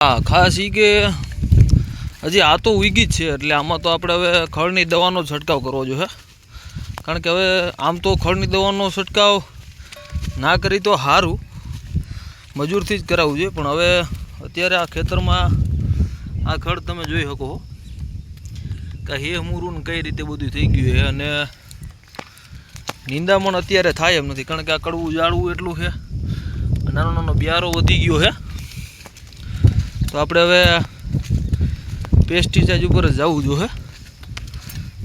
હા, ખાસ ઈ કે હજી આ તો ઉગી જ છે, એટલે આમાં તો આપણે હવે ખળની દવાનો છંટકાવ કરવો જોઈએ કારણ કે હવે આમ તો ખળની દવાનો છંટકાવ ના કરી તો સારું મજૂરથી જ કરાવવું જોઈએ. પણ હવે અત્યારે આ ખેતરમાં આ ખડ તમે જોઈ શકો કે હે મૂરું કઈ રીતે બધું થઈ ગયું છે. અને નિંદામણ અત્યારે થાય એમ નથી, કારણ કે આ કડવું જાળવું એટલું છે. નાનો નાનો બિયારો વધી ગયો છે. તો આપણે હવે પેસ્ટિસાઇડ ઉપર જ જવું જોઈએ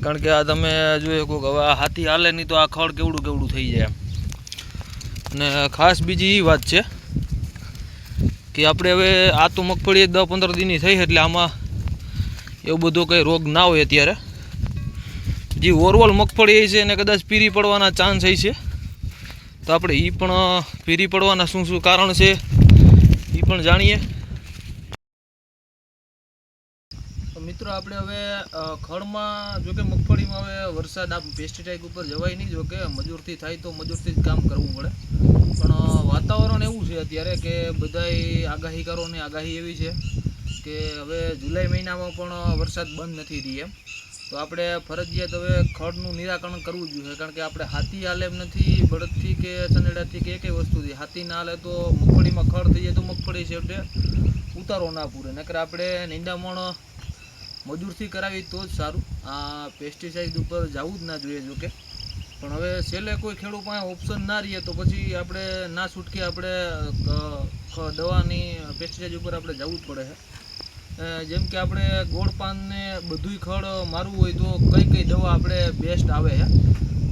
કારણ કે આ તમે જોઈએ કોઈક હવે હાથી હાલે નહીં તો આ ખડ કેવડું કેવડું થઈ જાય અને ખાસ બીજી એ વાત છે કે આપણે હવે આ તો મગફળી દસ પંદર દિનની થઈ એટલે આમાં એવું બધો કંઈ રોગ ના હોય અત્યારે. જે ઓવરઓલ મગફળી છે એને કદાચ પીરી પડવાના ચાન્સ છે તો આપણે એ પણ પીરી પડવાના શું શું કારણ છે એ પણ જાણીએ. મિત્રો, આપણે હવે ખળમાં જો કે મગફળીમાં હવે વરસાદ આપ પેસ્ટિસાઇડ ઉપર જવાય નહીં. જો કે મજૂરથી થાય તો મજૂરથી જ કામ કરવું પડે. પણ વાતાવરણ એવું છે અત્યારે કે બધાય આગાહીકારોની આગાહી એવી છે કે હવે જુલાઈ મહિનામાં પણ વરસાદ બંધ નથી રહી એમ. તો આપણે ફરજિયાત હવે ખડનું નિરાકરણ કરવું જોઈએ. કારણ કે આપણે હાથી હાલે એમ નથી, બળદથી કે સનેડાથી કે કઈ વસ્તુથી. હાથી ના હાલે તો મગફળીમાં ખડ થઈ જાય તો મગફળી છેવટે ઉતારો ના પૂરે. નકર આપણે નિંદામણ મજૂરથી કરાવી તો જ સારું. આ પેસ્ટિસાઇડ ઉપર જવું જ ના જોઈએ જોકે. પણ હવે છેલ્લે કોઈ ખેડૂત પાસે ઓપ્શન ના રહીએ તો પછી આપણે ના છૂટકે આપણે દવાની પેસ્ટિસાઇડ ઉપર આપણે જવું જ પડે છે. જેમ કે આપણે ગોળ પાનને બધુંય ખડ મારવું હોય તો કઈ કઈ દવા આપણે બેસ્ટ આવે છે.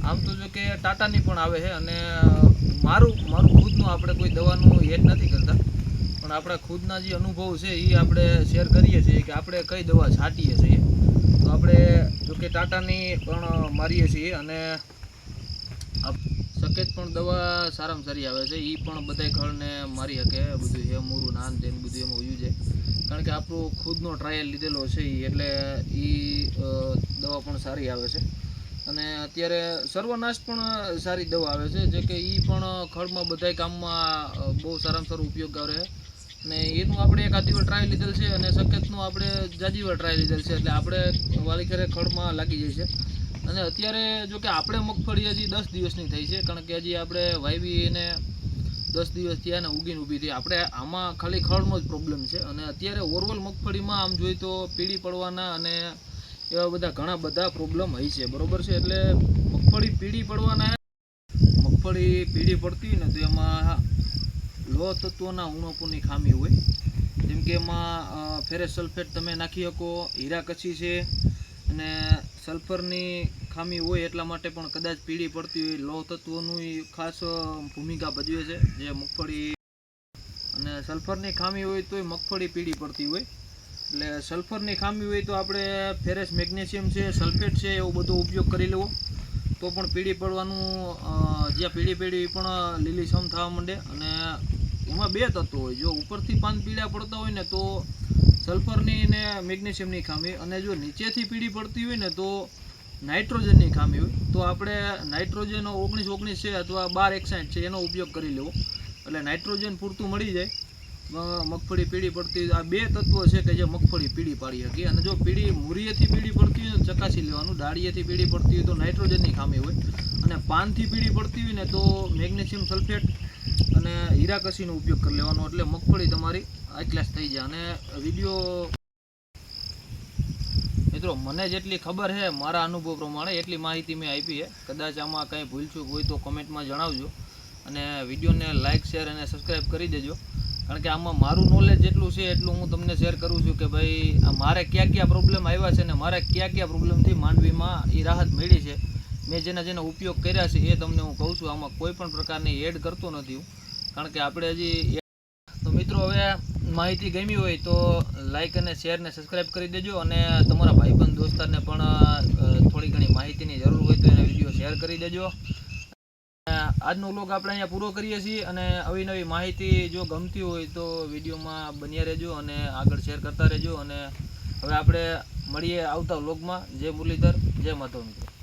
આમ તો જો કે ટાટાની પણ આવે છે અને મારું મારું ખુદનું આપણે કોઈ દવાનું એડ નથી કરતા. પણ આપણા ખુદના જે અનુભવ છે એ આપણે શેર કરીએ છીએ કે આપણે કઈ દવા છાંટીએ છીએ. તો આપણે જોકે ટાટાની પણ મારીએ છીએ અને સકેત પણ દવા સારામાં સારી આવે છે. એ પણ બધાય ખળને મારી શકે બધું હે મૂરું, નાન તેન બધું એમાં ઉયું છે. કારણ કે આપણું ખુદનો ટ્રાયલ લીધેલો છે એ એટલે એ દવા પણ સારી આવે છે. અને અત્યારે સર્વનાશ પણ સારી દવા આવે છે. જે કે એ પણ ખળમાં બધાય કામમાં બહુ સારામાં સારો ઉપયોગ કરે. અને એનું આપણે એક આધી ટ્રાય લીધેલ છે અને સકેતનું આપણે જાજી વાર ટ્રાય લીધેલ છે એટલે આપણે વાલી ખેરે ખળમાં લાગી જાય છે અને અત્યારે જો કે આપણે મગફળી હજી દસ દિવસની થઈ છે, કારણ કે હજી આપણે વાવી એને દસ દિવસ થયા ને ઉગીને ઊભી થઈ. આપણે આમાં ખાલી ખળનો જ પ્રોબ્લેમ છે. અને અત્યારે ઓવરઓલ મગફળીમાં આમ જોઈએ તો પીળી પડવાના અને એવા બધા ઘણા બધા પ્રોબ્લેમ હોય છે. બરોબર છે? એટલે મગફળી પીળી પડવાના મગફળી પીળી પડતી ને તો એમાં લો તત્વોના ઉણપોની ખામી હોય. જેમ કે એમાં અ, ફેરસ સલ્ફેટ તમે નાખી શકો હીરા કચ્છી છે અને સલ્ફરની ખામી હોય એટલા માટે પણ કદાચ પીળી પડતી હોય. લોહ તત્વોનું ખાસ ભૂમિકા ભજવે છે. જે મગફળી અને સલ્ફરની ખામી હોય તોય મગફળી પીળી પડતી હોય. એટલે સલ્ફરની ખામી હોય તો આપણે ફેરસ મેગ્નેશિયમ છે સલ્ફેટ છે એવો બધો ઉપયોગ કરી લેવો. તો પણ પીળી પડવાનું જ્યાં પીળી પીળી પણ લીલીછમ થવા માંડે. અને એમાં બે તત્વો હોય. જો ઉપરથી પાન પીળા પડતા હોય ને તો સલ્ફરની ને મેગ્નેશિયમની ખામી અને જો નીચેથી પીળી પડતી હોય ને તો નાઇટ્રોજનની ખામી હોય. તો આપણે નાઇટ્રોજન ઓગણીસ ઓગણીસ છે અથવા બાર એકસાઠ છે એનો ઉપયોગ કરી લેવો. એટલે નાઇટ્રોજન પૂરતું મળી જાય. મગફળી પીળી પડતી આ બે તત્વો છે કે જે મગફળી પીળી પાડી શકે. અને જો પીળી મૂરીએથી પીળી પડતી હોય તો ચકાસી લેવાનું. ડાળીએથી પીળી પડતી હોય તો નાઇટ્રોજનની ખામી હોય. અને પાનથી પીળી પડતી હોય ને તો મેગ્નેશિયમ સલ્ફેટ અને હીરાકસીનો ઉપયોગ કરી લેવાનો એટલે મગફળી તમારી ક્લાસ થઈ જાય. અને વીડિયો મિત્રો, મને જેટલી ખબર છે, મારા અનુભવ પ્રમાણે એટલી માહિતી મેં આપી છે. કદાચ આમાં કંઈ ભૂલચૂક હોય તો કોમેન્ટમાં જણાવજો. અને વિડીયોને લાઇક શેર અને સબસ્ક્રાઈબ કરી દેજો. કારણ કે આમાં મારું નોલેજ જેટલું છે, એટલું હું તમને શેર કરું છું કે ભાઈ, આ મારે કયા કયા પ્રોબ્લેમ આવ્યા છે અને મારે કયા કયા પ્રોબ્લેમથી માંડવીમાં એ રાહત મળી છે. મેં જેના જેના ઉપયોગ કર્યા છે, એ તમને હું કહું છું, આમાં કોઈ પણ પ્રકારની એડ કરતો નથી હું. કારણ કે આપણે હજી તો મિત્રો હવે માહિતી ગમી હોય તો લાઇક અને શેરને સબસ્ક્રાઈબ કરી દેજો અને તમારા ભાઈબંધ દોસ્તારને પણ થોડી ઘણી માહિતીની જરૂર હોય તો એને વીડિયો શેર કરી દેજો. આજનો વ્લોગ આપણે અહીંયા પૂરો કરીએ છીએ અને આવી નવી માહિતી જો ગમતી હોય તો વિડીયોમાં બન્યા રહેજો અને આગળ શેર કરતા રહેજો અને હવે આપણે મળીએ આવતા વ્લોગમાં જય મુરલીધર, જય માધવ મિત્રો.